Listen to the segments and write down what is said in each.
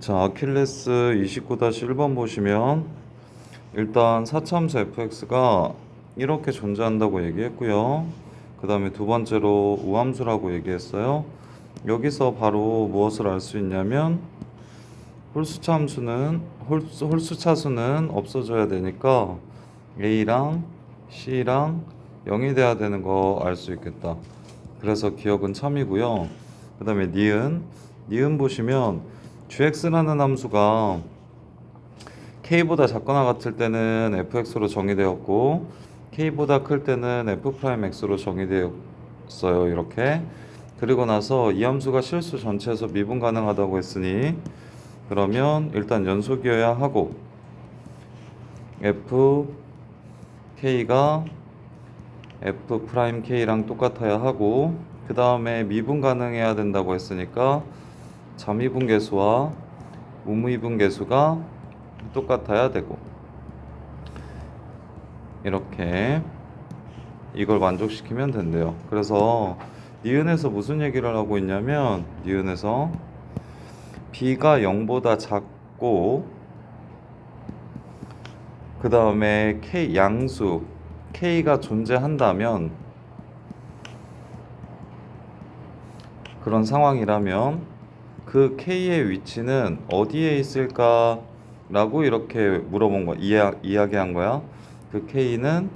자, 아킬레스 29-1번 보시면 일단 사참수 fx가 이렇게 존재한다고 얘기했고요. 그 다음에 두 번째로 우함수라고 얘기했어요. 여기서 바로 무엇을 알 수 있냐면 홀수차 함수는 홀수, 홀수 차수는 없어져야 되니까 a랑 c랑 0이 돼야 되는 거 알 수 있겠다. 그래서 기억은 참이고요. 그 다음에 니은 니은 보시면 gx라는 함수가 k보다 작거나 같을 때는 fx로 정의되었고 k보다 클 때는 f'x로 정의되었어요. 이렇게 그리고 나서 이 함수가 실수 전체에서 미분 가능하다고 했으니 그러면 일단 연속이어야 하고 f k가 f 프라임 k랑 똑같아야 하고 그 다음에 미분 가능해야 된다고 했으니까 잠미분 계수와 무미분 계수가 똑같아야 되고 이렇게 이걸 만족시키면 된대요. 그래서 니은에서 무슨 얘기를 하고 있냐면 니은에서 b가 0보다 작고 그 다음에 k 양수 k가 존재한다면 그런 상황이라면 그 k의 위치는 어디에 있을까 라고 이렇게 물어본 거 이야, 이야기한 거야. 그 k는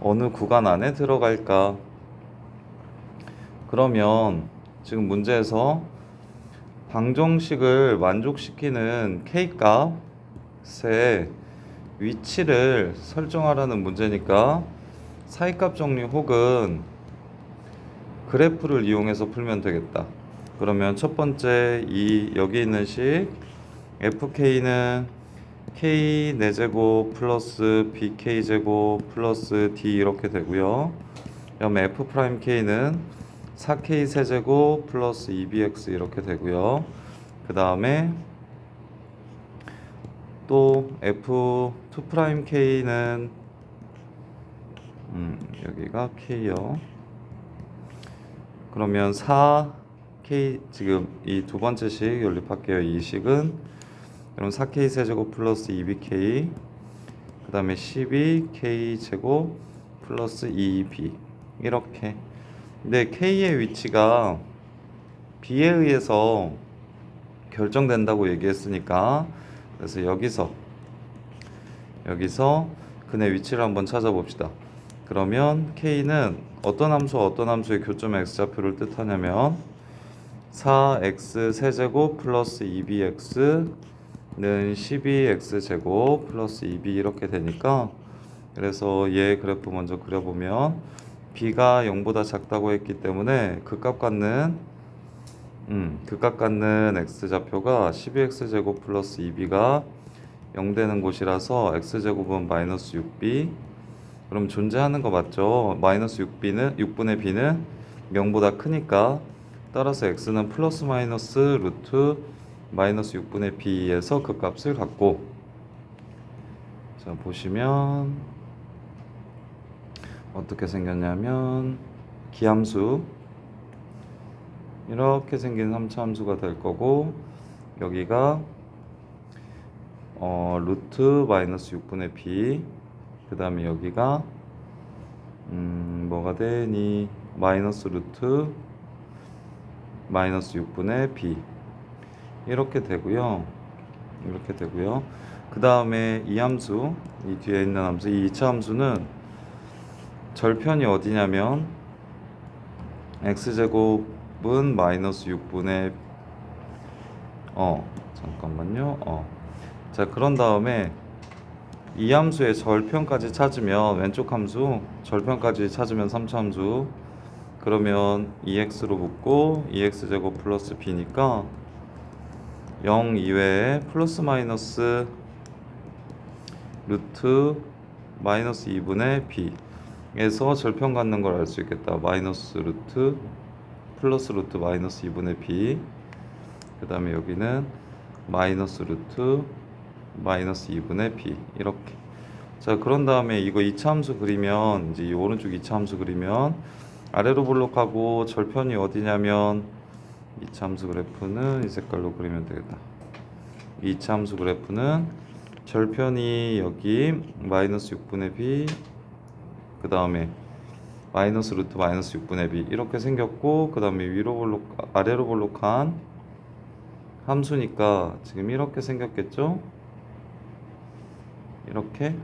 어느 구간 안에 들어갈까? 그러면 지금 문제에서 방정식을 만족시키는 k 값의 위치를 설정하라는 문제니까 사이값 정리 혹은 그래프를 이용해서 풀면 되겠다. 그러면 첫 번째 이 여기 있는 식 fk는 k 4제곱 플러스 bk 제곱 플러스 d 이렇게 되고요. 그다음에 f 프라임 k는 4k 세제곱 플러스 2bx 이렇게 되고요. 그 다음에 또 f 2 프라임 k는 음, 여기가 k요. 그러면 4k 지금 이 두 번째 식 연립할게요. 이 식은 그럼 4k 세제곱 플러스 2bk 그 다음에 12k 제곱 플러스 2b 이렇게 근데 k의 위치가 b에 의해서 결정된다고 얘기했으니까 그래서 여기서 여기서 근의 위치를 한번 찾아봅시다. 그러면 k는 어떤 함수와 어떤 함수의 교점 x좌표를 뜻하냐면 4x 세제곱 플러스 2bx는 12x 제곱 플러스 2b 이렇게 되니까 그래서 얘 그래프 먼저 그려보면 b가 0보다 작다고 했기 때문에 극값 갖는 음, 극값 갖는 x 좌표가 12x 제곱 플러스 2b가 0 되는 곳이라서 x 제곱은 마이너스 6b 그럼 존재하는 거 맞죠? 마이너스 6b는 6분의 b는 0보다 크니까 따라서 x는 플러스 마이너스 루트 마이너스 6분의 b에서 그 값을 갖고. 자 보시면 어떻게 생겼냐면 기함수. 이렇게 생긴 3차 함수가 될 거고 여기가 어, 루트 마이너스 6분의 b. 그 다음에 여기가 음, 뭐가 되니? 마이너스 루트 마이너스 6분의 b 이렇게 되고요. 이렇게 되고요. 그 다음에 이 함수 이 뒤에 있는 함수 이 2차 함수는 절편이 어디냐면 x제곱은 마이너스 6분의 어 잠깐만요. 어자 그런 다음에 이 함수의 절편까지 찾으면 왼쪽 함수 절편까지 찾으면 3차 함수 그러면 2x로 붙고 2x 제곱 플러스 b니까 0 이외에 플러스 마이너스 루트 마이너스 2분의 b에서 절편 갖는 걸 알 수 있겠다. 마이너스 루트 플러스 루트 마이너스 2분의 b. 그 다음에 여기는 마이너스 루트 마이너스 2분의 b. 이렇게. 자 그런 다음에 이거 2차 함수 그리면 이제 이 오른쪽 2차 함수 그리면 아래로 블록하고 절편이 어디냐면 이차함수 그래프는 이 색깔로 그리면 되겠다. 이차함수 그래프는 절편이 여기 마이너스 6분의 b 그 다음에 마이너스 루트 마이너스 6분의 b 이렇게 생겼고 그 다음에 위로 볼록 아래로 볼록한 함수니까 지금 이렇게 생겼겠죠? 이렇게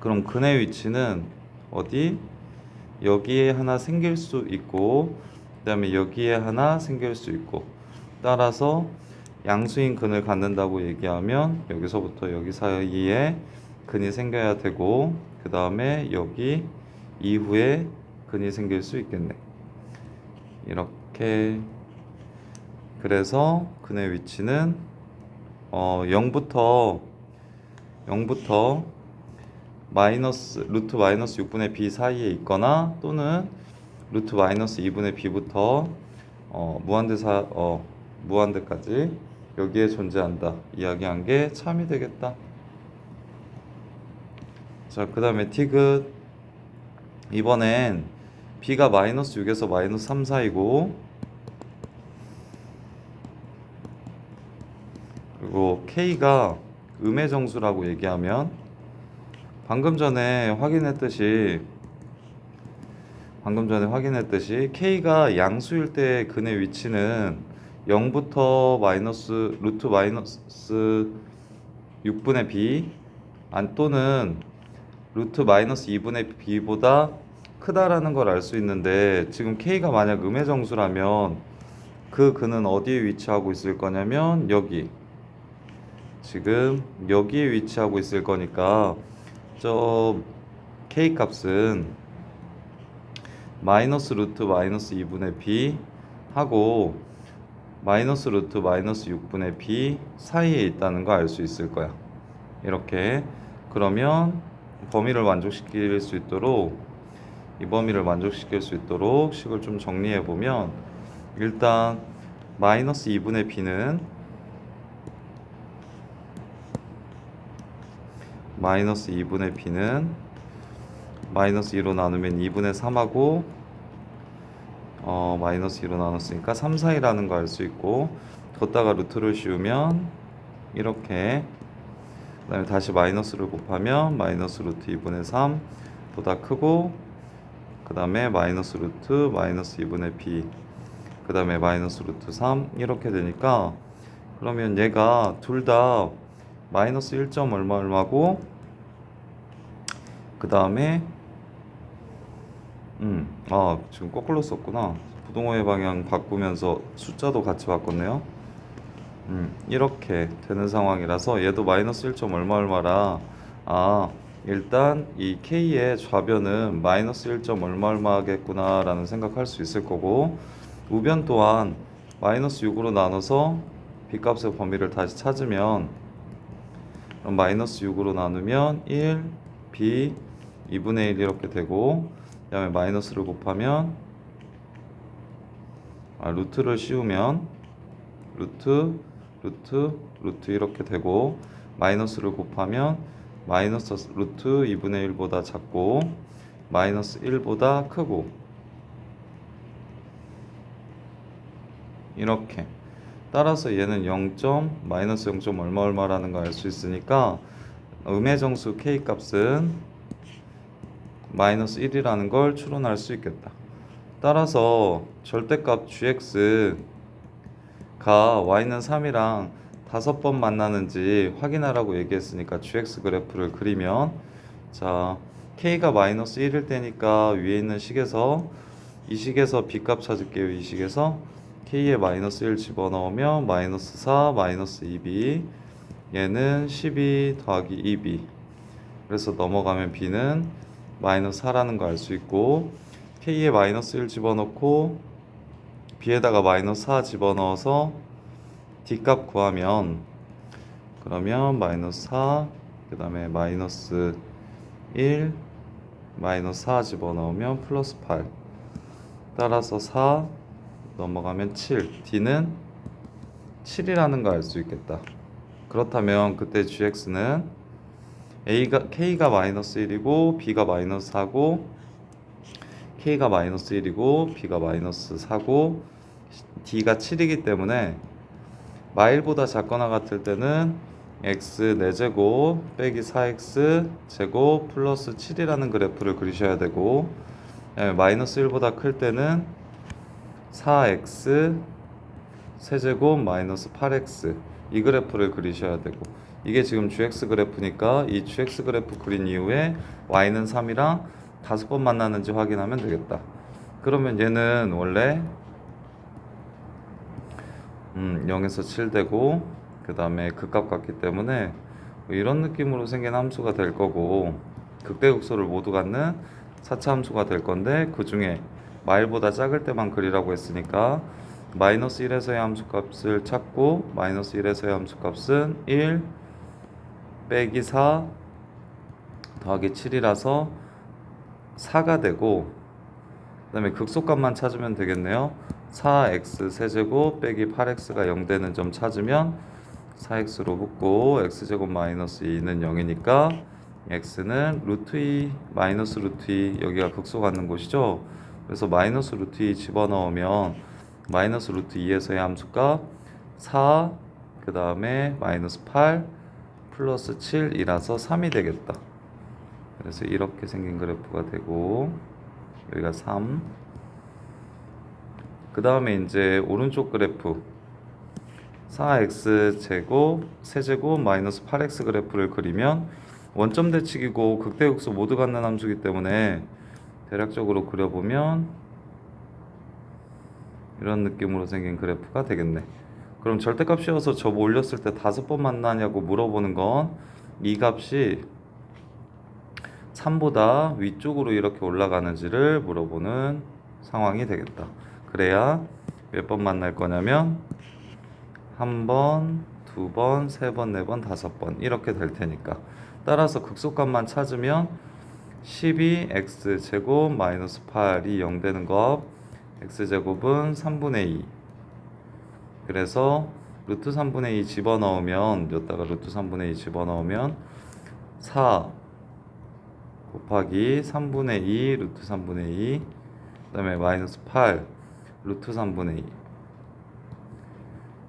그럼 근의 위치는 어디? 여기에 하나 생길 수 있고 그 다음에 여기에 하나 생길 수 있고. 따라서 양수인 근을 갖는다고 얘기하면 여기서부터 여기 사이에 근이 생겨야 되고 그 다음에 여기 이후에 근이 생길 수 있겠네. 이렇게. 그래서 근의 위치는 어 0부터 0부터 마이너스 루트 마이너스 6분의 b 사이에 있거나 또는 루트 마이너스 2분의 b부터 어, 무한대사 어, 무한대까지 여기에 존재한다 이야기한 게 참이 되겠다. 자, 그 다음에 티귿 이번엔 b가 마이너스 6에서 마이너스 3 사이고 그리고 k가 음의 정수라고 얘기하면 방금 전에 확인했듯이 방금 전에 확인했듯이 k가 양수일 때 근의 위치는 0부터 마이너스 루트 마이너스 6분의 b 안 또는 루트 마이너스 2분의 b보다 크다라는 걸 알 수 있는데 지금 k가 만약 음의 정수라면 그 근은 어디에 위치하고 있을 거냐면 여기. 지금 여기에 위치하고 있을 거니까 저 k 값은 마이너스 루트 마이너스 2분의 b 하고 마이너스 루트 마이너스 6분의 b 사이에 있다는 거 알 수 있을 거야. 이렇게 그러면 범위를 만족시킬 수 있도록 이 범위를 만족시킬 수 있도록 식을 좀 정리해 보면 일단 마이너스 2분의 b는 마이너스 2분의 b는 마이너스 2로 나누면 2분의 3하고 어, 마이너스 2로 나눴으니까 3, 4이라는 거 알 수 있고 걷다가 루트를 씌우면 이렇게 그 다음에 다시 마이너스를 곱하면 마이너스 루트 2분의 3보다 크고 그 다음에 마이너스 루트 마이너스 2분의 b 그 다음에 마이너스 루트 3 이렇게 되니까 그러면 얘가 둘 다 마이너스 1점 얼마 얼마고 그 다음에 음, 아 지금 거꾸로 썼구나. 부동호의 방향 바꾸면서 숫자도 같이 바꿨네요. 음, 이렇게 되는 상황이라서 얘도 마이너스 1점 얼마 얼마라. 아 일단 이 k의 좌변은 마이너스 1점 얼마 얼마겠구나 라는 생각할 수 있을 거고 우변 또한 마이너스 6으로 나눠서 b값의 범위를 다시 찾으면 그럼 마이너스 6으로 나누면 1, b 2분의 1 이렇게 되고 그 다음에 마이너스를 곱하면 아, 루트를 씌우면 루트 루트 루트 이렇게 되고 마이너스를 곱하면 마이너스 루트 2분의 1보다 작고 마이너스 1보다 크고. 이렇게 따라서 얘는 0점 마이너스 0점 얼마 얼마라는 거알수 있으니까 음의 정수 k 값은 마이너스 1이라는 걸 추론할 수 있겠다. 따라서 절대값 gx가 y는 3이랑 다섯 번 만나는지 확인하라고 얘기했으니까 gx 그래프를 그리면 자 k가 마이너스 1일 때니까 위에 있는 식에서 이 식에서 b값 찾을게요. 이 식에서 k에 마이너스 1 집어넣으면 마이너스 4 마이너스 2b 얘는 12 더하기 2b 그래서 넘어가면 b는 마이너스 4라는 거 알 수 있고 k에 마이너스 1 집어넣고 b에다가 마이너스 4 집어넣어서 d값 구하면 그러면 마이너스 4 그 다음에 마이너스 1 마이너스 4 집어넣으면 플러스 8 따라서 4 넘어가면 7 d는 7이라는 거 알 수 있겠다. 그렇다면 그때 gx는 a가 k가 마이너스 1이고 b가 마이너스 4고 k가 마이너스 1이고 b가 마이너스 4고 d가 7이기 때문에 마일보다 작거나 같을 때는 x 4제곱 빼기 4x 제곱 플러스 7이라는 그래프를 그리셔야 되고 예, 마이너스 1보다 클 때는 4x 세제곱 마이너스 8x 이 그래프를 그리셔야 되고 이게 지금 gx 그래프니까 이 gx 그래프 그린 이후에 y는 3이랑 다섯 번 만나는지 확인하면 되겠다. 그러면 얘는 원래 음, 0에서 7 되고 그 다음에 극값 같기 때문에 뭐 이런 느낌으로 생긴 함수가 될 거고 극대극소를 모두 갖는 4차 함수가 될 건데 그 중에 마일보다 작을 때만 그리라고 했으니까 마이너스 1에서의 함수값을 찾고 마이너스 1에서의 함수값은 1 빼기 4 더하기 7이라서 4가 되고 그 다음에 극소값만 찾으면 되겠네요. 4x 세제곱 빼기 8x가 0 되는 점 찾으면 4x로 붙고 x제곱 마이너스 2는 0이니까 x는 루트 2 마이너스 루트 2 여기가 극소 갖는 곳이죠 그래서 마이너스 루트 2 집어넣으면 마이너스 루트 2에서의 함수값 4, 그 다음에 마이너스 8 플러스 7이라서 3이 되겠다. 그래서 이렇게 생긴 그래프가 되고 여기가 3. 그 다음에 이제 오른쪽 그래프 4x 제곱 세제곱 마이너스 8x 그래프를 그리면 원점 대칭이고 극대극소 모두 갖는 함수기 때문에 대략적으로 그려보면 이런 느낌으로 생긴 그래프가 되겠네. 그럼 절대값이어서 저 올렸을 때 다섯 번 만나냐고 물어보는 건 이 값이 3보다 위쪽으로 이렇게 올라가는지를 물어보는 상황이 되겠다. 그래야 몇 번 만날 거냐면 한 번, 두 번, 세 번, 네 번, 다섯 번 이렇게 될 테니까 따라서 극소값만 찾으면 12x 제곱 마이너스 8이 0 되는 것 x제곱은 3분의 2 그래서 루트 3분의 2 집어넣으면 여기다가 루트 3분의 2 집어넣으면 4 곱하기 3분의 2 루트 3분의 2 그다음에 마이너스 8 루트 3분의 2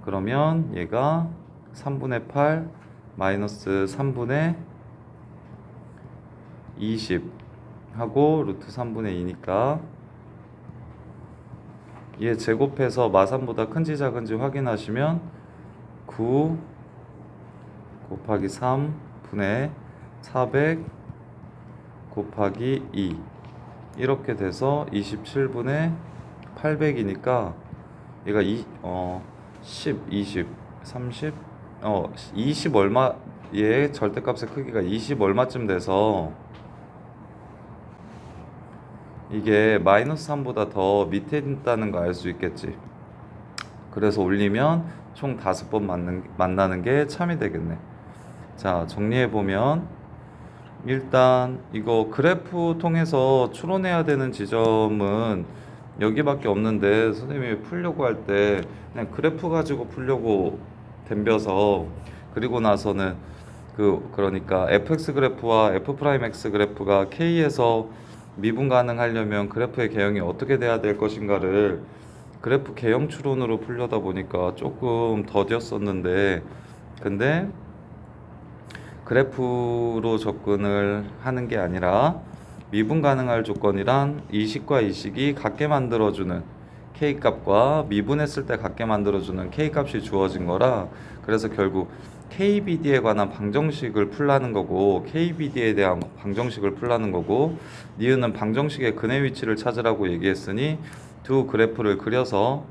그러면 얘가 3분의 8 마이너스 3분의 20 하고 루트 3분의 2니까 얘 제곱해서 마산보다 큰지 작은지 확인하시면 9 곱하기 3 분의 400 곱하기 2 이렇게 돼서 27분의 800이니까 얘가 2, 어, 10, 20, 30, 어, 20 얼마, 얘 절대값의 크기가 20 얼마쯤 돼서 이게 마이너스 3보다 더 밑에 있다는 거 알 수 있겠지. 그래서 올리면 총 다섯 번 만는, 만나는 게 참이 되겠네. 자, 정리해 보면 일단 이거 그래프 통해서 추론해야 되는 지점은 여기밖에 없는데 선생님이 풀려고 할 때 그냥 그래프 가지고 풀려고 덤벼서 그리고 나서는 그 그러니까 fx 그래프와 f 프라임 x 그래프가 k에서 미분 가능하려면 그래프의 개형이 어떻게 돼야 될 것인가를 그래프 개형 추론으로 풀려다 보니까 조금 더뎠었는데 근데 그래프로 접근을 하는 게 아니라 미분 가능할 조건이란 이식과 이식이 같게 만들어주는 k 값과 미분했을 때 같게 만들어주는 k 값이 주어진 거라 그래서 결국 KBD에 관한 방정식을 풀라는 거고 KBD에 대한 방정식을 풀라는 거고 니은은 방정식의 근의 위치를 찾으라고 얘기했으니 두 그래프를 그려서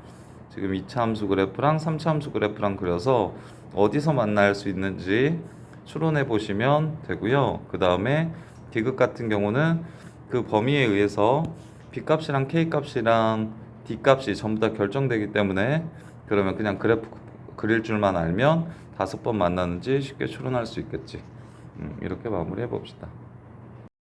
지금 2차 함수 그래프랑 3차 함수 그래프랑 그려서 어디서 만날 수 있는지 추론해 보시면 되고요. 그 다음에 디귿 같은 경우는 그 범위에 의해서 B 값이랑 K 값이랑 D 값이 전부 다 결정되기 때문에 그러면 그냥 그래프 그릴 줄만 알면 다섯 번 만나는지 쉽게 추론할 수 있겠지. 음, 이렇게 마무리해 봅시다.